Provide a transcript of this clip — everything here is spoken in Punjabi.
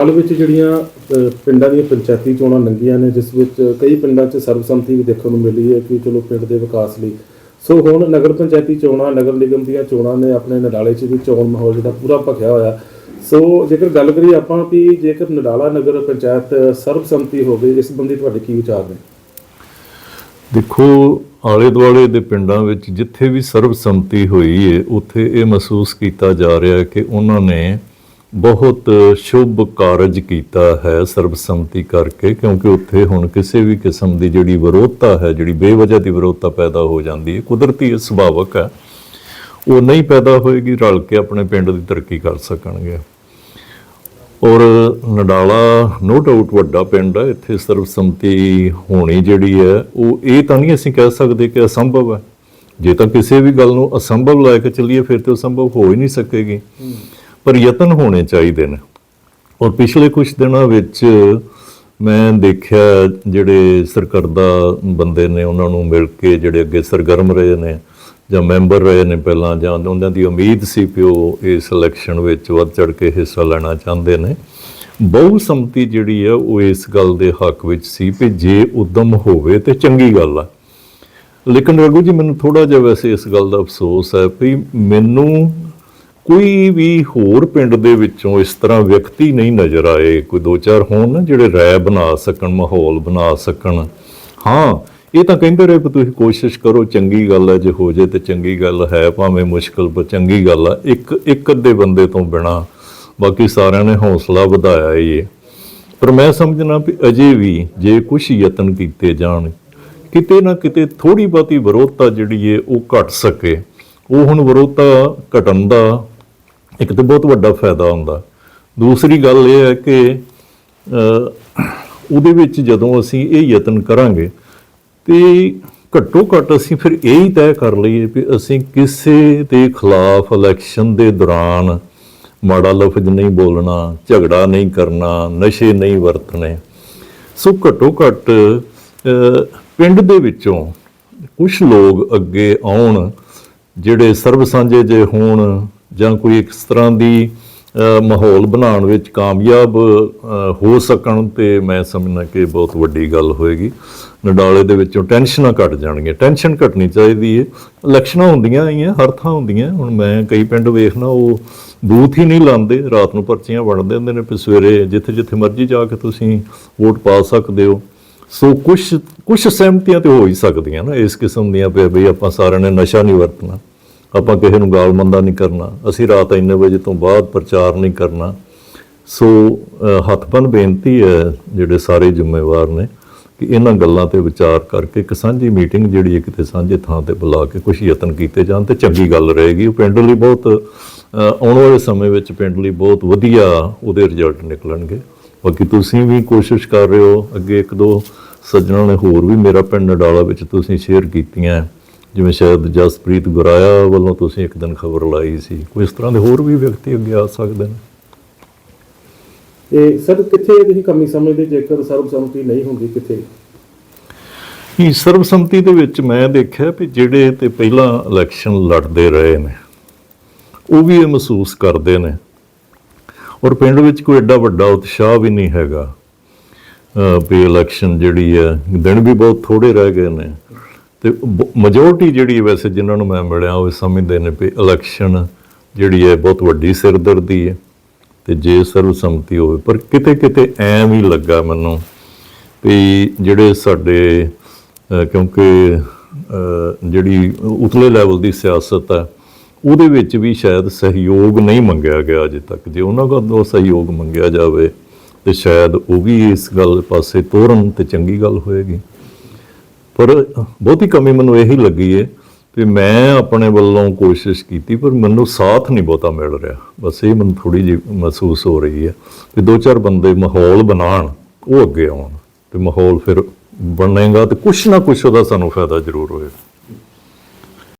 ਹਾਲ ਵਿੱਚ ਜਿਹੜੀਆਂ ਅ, ਪਿੰਡਾਂ ਦੀਆਂ ਪੰਚਾਇਤੀ ਚੋਣਾਂ ਲੰਘੀਆਂ ਨੇ ਜਿਸ ਵਿੱਚ ਕਈ ਪਿੰਡਾਂ 'ਚ ਸਰਬਸੰਮਤੀ ਵੀ ਦੇਖਣ ਨੂੰ ਮਿਲੀ ਹੈ ਕਿ ਚਲੋ ਪਿੰਡ ਦੇ ਵਿਕਾਸ ਲਈ। ਸੋ ਹੁਣ ਨਗਰ ਪੰਚਾਇਤੀ ਚੋਣਾਂ ਨਗਰ ਨਿਗਮ ਦੀਆਂ ਚੋਣਾਂ ਨੇ ਆਪਣੇ ਨਡਾਲੇ 'ਚ ਵੀ ਚੋਣ ਮਾਹੌਲ ਜਿਹੜਾ ਪੂਰਾ ਭਖਿਆ ਹੋਇਆ। ਸੋ ਜੇਕਰ ਗੱਲ ਕਰੀਏ ਆਪਾਂ ਵੀ ਜੇਕਰ ਨਡਾਲਾ ਨਗਰ ਪੰਚਾਇਤ ਸਰਬਸੰਮਤੀ ਹੋਵੇ ਇਸ ਸੰਬੰਧੀ ਤੁਹਾਡੇ ਕੀ ਵਿਚਾਰ ਨੇ? ਦੇਖੋ ਆਲੇ ਦੁਆਲੇ ਦੇ ਪਿੰਡਾਂ ਵਿੱਚ ਜਿੱਥੇ ਵੀ ਸਰਬਸੰਮਤੀ ਹੋਈ ਹੈ ਉੱਥੇ ਇਹ ਮਹਿਸੂਸ ਕੀਤਾ ਜਾ ਰਿਹਾ ਹੈ ਕਿ ਉਹਨਾਂ ਨੇ ਬਹੁਤ ਸ਼ੁਭ ਕਾਰਜ ਕੀਤਾ ਹੈ ਸਰਬਸੰਮਤੀ ਕਰਕੇ, ਕਿਉਂਕਿ ਉੱਥੇ ਹੁਣ ਕਿਸੇ ਵੀ ਕਿਸਮ ਦੀ ਜਿਹੜੀ ਵਿਰੋਧਤਾ ਹੈ, ਜਿਹੜੀ ਬੇਵਜ੍ਹਾ ਦੀ ਵਿਰੋਧਤਾ ਪੈਦਾ ਹੋ ਜਾਂਦੀ ਹੈ, ਕੁਦਰਤੀ ਹੈ ਸੁਭਾਵਕ ਹੈ, ਉਹ ਨਹੀਂ ਪੈਦਾ ਹੋਏਗੀ, ਰਲ ਕੇ ਆਪਣੇ ਪਿੰਡ ਦੀ ਤਰੱਕੀ ਕਰ ਸਕਣਗੇ। ਔਰ ਨਡਾਲਾ ਨੋ ਡਾਊਟ ਵੱਡਾ ਪਿੰਡ ਹੈ, ਇੱਥੇ ਸਰਬਸੰਮਤੀ ਹੋਣੀ ਜਿਹੜੀ ਹੈ, ਉਹ ਇਹ ਤਾਂ ਨਹੀਂ ਅਸੀਂ ਕਹਿ ਸਕਦੇ ਕਿ ਅਸੰਭਵ ਹੈ। ਜੇ ਤਾਂ ਕਿਸੇ ਵੀ ਗੱਲ ਨੂੰ ਅਸੰਭਵ ਲੈ ਕੇ ਚੱਲੀਏ, ਫਿਰ ਤੇ ਉਹ ਸੰਭਵ ਹੋ ਹੀ ਨਹੀਂ ਸਕੇਗੀ। ਪਰ ਯਤਨ ਹੋਣੇ ਚਾਹੀਦੇ ਨੇ। ਔਰ ਪਿਛਲੇ ਕੁਝ ਦਿਨਾਂ ਵਿੱਚ ਮੈਂ ਦੇਖਿਆ ਜਿਹੜੇ ਸਰਕਰਦਾ ਬੰਦੇ ਨੇ, ਉਹਨਾਂ ਨੂੰ ਮਿਲ ਕੇ ਜਿਹੜੇ ਅੱਗੇ ਸਰਗਰਮ ਰਹੇ ਨੇ ਜਾਂ ਮੈਂਬਰ ਰਹੇ ਨੇ ਪਹਿਲਾਂ, ਜਾਂ ਉਹਨਾਂ ਦੀ ਉਮੀਦ ਸੀ ਕਿ ਉਹ ਇਸ ਇਲੈਕਸ਼ਨ ਵਿੱਚ ਵੱਧ ਚੜ ਕੇ ਹਿੱਸਾ ਲੈਣਾ ਚਾਹੁੰਦੇ ਨੇ। ਬਹੁ ਸੰਮਤੀ ਜਿਹੜੀ ਹੈ, ਉਹ ਇਸ ਗੱਲ ਦੇ ਹੱਕ ਵਿੱਚ ਸੀ ਕਿ ਜੇ ਉਦਮ ਹੋਵੇ ਤੇ ਚੰਗੀ ਗੱਲ ਆ। ਲੇਕਿਨ ਰਘੂ ਜੀ, ਮੈਨੂੰ ਥੋੜਾ ਜਿਹਾ ਵੈਸੇ ਇਸ ਗੱਲ ਦਾ ਅਫਸੋਸ ਹੈ ਵੀ ਮੈਨੂੰ ਕੋਈ ਵੀ ਹੋਰ ਪਿੰਡ ਦੇ ਵਿੱਚੋਂ ਇਸ ਤਰ੍ਹਾਂ ਵਿਅਕਤੀ ਨਹੀਂ ਨਜ਼ਰ ਆਏ, ਕੋਈ ਦੋ ਚਾਰ ਹੋਣ ਨਾ ਜਿਹੜੇ ਰਾਏ ਬਣਾ ਸਕਣ, ਮਾਹੌਲ ਬਣਾ ਸਕਣ। ਹਾਂ, ਇਹ ਤਾਂ ਕਹਿੰਦੇ ਰਹੇ ਵੀ ਤੁਸੀਂ ਕੋਸ਼ਿਸ਼ ਕਰੋ, ਚੰਗੀ ਗੱਲ ਹੈ ਜੇ ਹੋ ਜੇ ਤੇ ਚੰਗੀ ਗੱਲ ਹੈ, ਭਾਵੇਂ ਮੁਸ਼ਕਲ, ਪਰ ਚੰਗੀ ਗੱਲ ਹੈ ਇੱਕ ਇੱਕ ਅੱਧੇ ਬੰਦੇ ਤੋਂ ਬਿਨਾ। ਬਾਕੀ ਸਾਰਿਆਂ ਨੇ ਹੌਸਲਾ ਵਧਾਇਆ ਹੀ ਪਰ ਮੈਂ ਸਮਝਣਾ ਵੀ ਅਜੇ ਵੀ ਜੇ ਕੁਝ ਯਤਨ ਕੀਤੇ ਜਾਣ, ਕਿਤੇ ਨਾ ਕਿਤੇ ਥੋੜੀ ਬਹੁਤੀ ਵਿਰੋਧਤਾ ਜਿਹੜੀ ਹੈ ਉਹ ਘਟ ਸਕੇ। ਉਹ ਹੁਣ ਵਿਰੋਧਤਾ ਘਟਣ ਦਾ ਇੱਕ ਤੇ ਬਹੁਤ ਵੱਡਾ ਫਾਇਦਾ ਹੁੰਦਾ। ਦੂਸਰੀ ਗੱਲ ਇਹ ਹੈ ਕਿ ਉਹਦੇ ਵਿੱਚ ਜਦੋਂ ਅਸੀਂ ਇਹ ਯਤਨ ਕਰਾਂਗੇ, ਤੇ ਘੱਟੋ ਘੱਟ ਅਸੀਂ ਫਿਰ ਇਹ ਹੀ ਤੈਅ ਕਰ ਲਈਏ ਵੀ ਅਸੀਂ ਕਿਸੇ ਦੇ ਖਿਲਾਫ ਇਲੈਕਸ਼ਨ ਦੇ ਦੌਰਾਨ ਮਾੜਾ ਲਫ਼ਜ਼ ਨਹੀਂ ਬੋਲਣਾ, ਝਗੜਾ ਨਹੀਂ ਕਰਨਾ, ਨਸ਼ੇ ਨਹੀਂ ਵਰਤਣੇ। ਸੋ ਘੱਟੋ ਘੱਟ ਪਿੰਡ ਦੇ ਵਿੱਚੋਂ ਕੁਝ ਲੋਕ ਅੱਗੇ ਆਉਣ ਜਿਹੜੇ ਸਰਬ ਸਾਂਝੇ ਜੇ ਹੋਣ ਜਾਂ ਕੋਈ ਇਸ ਤਰ੍ਹਾਂ ਦੀ ਮਾਹੌਲ ਬਣਾਉਣ ਵਿੱਚ ਕਾਮਯਾਬ ਹੋ ਸਕਣ ਤੇ ਮੈਂ ਸਮਝਣਾ ਕਿ ਬਹੁਤ ਵੱਡੀ ਗੱਲ ਹੋਏਗੀ। ਨਡਾਲੇ ਦੇ ਵਿੱਚੋਂ ਟੈਨਸ਼ਨਾਂ ਘਟ ਜਾਣਗੀਆਂ। ਟੈਨਸ਼ਨ ਘਟਣੀ ਚਾਹੀਦੀ ਹੈ ਇਲੈਕਸ਼ਨਾਂ ਹੁੰਦੀਆਂ ਆਈਆਂ ਹਰ ਥਾਂ ਹੁੰਦੀਆਂ। ਹੁਣ ਮੈਂ ਕਈ ਪਿੰਡ ਵੇਖਣਾ, ਉਹ ਬੂਥ ਹੀ ਨਹੀਂ ਲਾਉਂਦੇ। ਰਾਤ ਨੂੰ ਪਰਚੀਆਂ ਵੰਡਦੇ ਹੁੰਦੇ ਨੇ, ਫਿਰ ਸਵੇਰੇ ਜਿੱਥੇ ਜਿੱਥੇ ਮਰਜ਼ੀ ਜਾ ਕੇ ਤੁਸੀਂ ਵੋਟ ਪਾ ਸਕਦੇ ਹੋ। ਸੋ ਕੁਝ ਕੁਝ ਸਹਿਮਤੀਆਂ ਤੇ ਹੋ ਹੀ ਸਕਦੀਆਂ ਨਾ ਇਸ ਕਿਸਮ ਦੀਆਂ ਵੀ ਬਈ ਆਪਾਂ ਸਾਰਿਆਂ ਨੇ ਨਸ਼ਾ ਨਹੀਂ ਵਰਤਣਾ, ਆਪਾਂ ਕਿਸੇ ਨੂੰ ਗਾਲ ਮੰਦਾ ਨਹੀਂ ਕਰਨਾ, ਅਸੀਂ ਰਾਤ ਇੰਨੇ ਵਜੇ ਤੋਂ ਬਾਅਦ ਪ੍ਰਚਾਰ ਨਹੀਂ ਕਰਨਾ। ਸੋ ਹੱਥਪਨ ਬੇਨਤੀ ਹੈ ਜਿਹੜੇ ਸਾਰੇ ਜ਼ਿੰਮੇਵਾਰ ਨੇ ਕਿ ਇਹਨਾਂ ਗੱਲਾਂ ਤੇ ਵਿਚਾਰ ਕਰਕੇ ਇੱਕ ਸਾਂਝੀ ਮੀਟਿੰਗ ਜਿਹੜੀ ਹੈ ਕਿਤੇ ਸਾਂਝੇ ਥਾਂ ਤੇ ਬੁਲਾ ਕੇ ਕੁਝ ਯਤਨ ਕੀਤੇ ਜਾਣ ਤੇ ਚੰਗੀ ਗੱਲ ਰਹੇਗੀ। ਉਹ ਪਿੰਡ ਲਈ ਬਹੁਤ ਆਉਣ ਵਾਲੇ ਸਮੇਂ ਵਿੱਚ ਪਿੰਡ ਲਈ ਬਹੁਤ ਵਧੀਆ ਉਹਦੇ ਰਿਜ਼ਲਟ ਨਿਕਲਣਗੇ। ਬਾਕੀ ਤੁਸੀਂ ਵੀ ਕੋਸ਼ਿਸ਼ ਕਰ ਰਹੇ ਹੋ। ਅੱਗੇ ਇੱਕ ਦੋ ਸੱਜਣਾਂ ਨੇ ਹੋਰ ਵੀ ਮੇਰਾ ਪਿੰਡ ਨਡਾਲਾ ਵਿੱਚ ਤੁਸੀਂ ਸ਼ੇਅਰ ਕੀਤੀਆਂ। ਜਿਵੇਂ ਸ਼ਾਇਦ ਜਸਪ੍ਰੀਤ ਗੁਰਾਇਆ ਵੱਲੋਂ ਤੁਸੀਂ ਇੱਕ ਦਿਨ ਖਬਰ ਲਾਈ ਸੀ। ਕੋਈ ਇਸ ਤਰ੍ਹਾਂ ਦੇ ਹੋਰ ਵੀ ਵਿਅਕਤੀ ਅੱਗੇ ਆ ਸਕਦੇ ਨੇ? ਇਹ ਸਰ ਕਿੱਥੇ ਤੁਸੀਂ ਕਮੀ ਸਮਝਦੇ? ਜੇਕਰ ਸਰਬਸੰਮਤੀ ਨਹੀਂ ਹੁੰਦੀ ਕਿੱਥੇ? ਇਹ ਸਰਬਸੰਮਤੀ ਦੇ ਵਿੱਚ ਮੈਂ ਦੇਖਿਆ ਵੀ ਜਿਹੜੇ ਤੇ ਪਹਿਲਾਂ ਇਲੈਕਸ਼ਨ ਲੜਦੇ ਰਹੇ ਨੇ ਉਹ ਵੀ ਇਹ ਮਹਿਸੂਸ ਕਰਦੇ ਨੇ। ਔਰ ਪਿੰਡ ਵਿੱਚ ਕੋਈ ਐਡਾ ਵੱਡਾ ਉਤਸ਼ਾਹ ਵੀ ਨਹੀਂ ਹੈਗਾ। ਵੀ ਇਲੈਕਸ਼ਨ ਜਿਹੜੀ ਹੈ, ਦਿਨ ਵੀ ਬਹੁਤ ਥੋੜੇ ਰਹਿ ਗਏ ਨੇ। ਤੇ ਮੈਜੋਰਟੀ ਜਿਹੜੀ ਵੈਸੇ ਜਿਨ੍ਹਾਂ ਨੂੰ ਮੈਂ ਮਿਲਿਆ, ਉਹ ਸਮਝਦੇ ਨੇ ਵੀ ਇਲੈਕਸ਼ਨ ਜਿਹੜੀ ਹੈ ਬਹੁਤ ਵੱਡੀ ਸਿਰਦਰਦੀ ਹੈ ਤੇ ਜੇ ਸਰਵਸੰਮਤੀ ਹੋਵੇ। ਪਰ ਕਿਤੇ ਕਿਤੇ ਐਂ ਵੀ ਲੱਗਾ ਮੈਨੂੰ ਵੀ ਜਿਹੜੇ ਸਾਡੇ ਕਿਉਂਕਿ ਜਿਹੜੀ ਉਤਲੇ ਲੈਵਲ ਦੀ ਸਿਆਸਤ ਹੈ ਉਹਦੇ ਵਿੱਚ ਵੀ ਸ਼ਾਇਦ ਸਹਿਯੋਗ ਨਹੀਂ ਮੰਗਿਆ ਗਿਆ ਅਜੇ ਤੱਕ। ਜੇ ਉਹਨਾਂ ਕੋਲੋਂ ਸਹਿਯੋਗ ਮੰਗਿਆ ਜਾਵੇ, ਤੇ ਸ਼ਾਇਦ ਉਹ ਵੀ ਇਸ ਗੱਲ ਪਾਸੇ ਤੋਰਨ ਤੇ ਚੰਗੀ ਗੱਲ ਹੋਏਗੀ। ਪਰ ਬਹੁਤੀ ਕਮੀ ਮੈਨੂੰ ਇਹੀ ਲੱਗੀ ਏ ਵੀ ਮੈਂ ਆਪਣੇ ਵੱਲੋਂ ਕੋਸ਼ਿਸ਼ ਕੀਤੀ, ਪਰ ਮੈਨੂੰ ਸਾਥ ਨਹੀਂ ਬਹੁਤਾ ਮਿਲ ਰਿਹਾ। ਬਸ ਇਹ ਮੈਨੂੰ ਥੋੜੀ ਜਿਹੀ ਮਹਿਸੂਸ ਹੋ ਰਹੀ ਹੈ ਵੀ ਦੋ ਚਾਰ ਬੰਦੇ ਮਾਹੌਲ ਬਣਾਉਣ, ਉਹ ਅੱਗੇ ਆਉਣ, ਤੇ ਮਾਹੌਲ ਫਿਰ ਬਣੇਗਾ ਤੇ ਕੁਛ ਨਾ ਕੁਛ ਉਹਦਾ ਸਾਨੂੰ ਫਾਇਦਾ ਜ਼ਰੂਰ ਹੋਏਗਾ।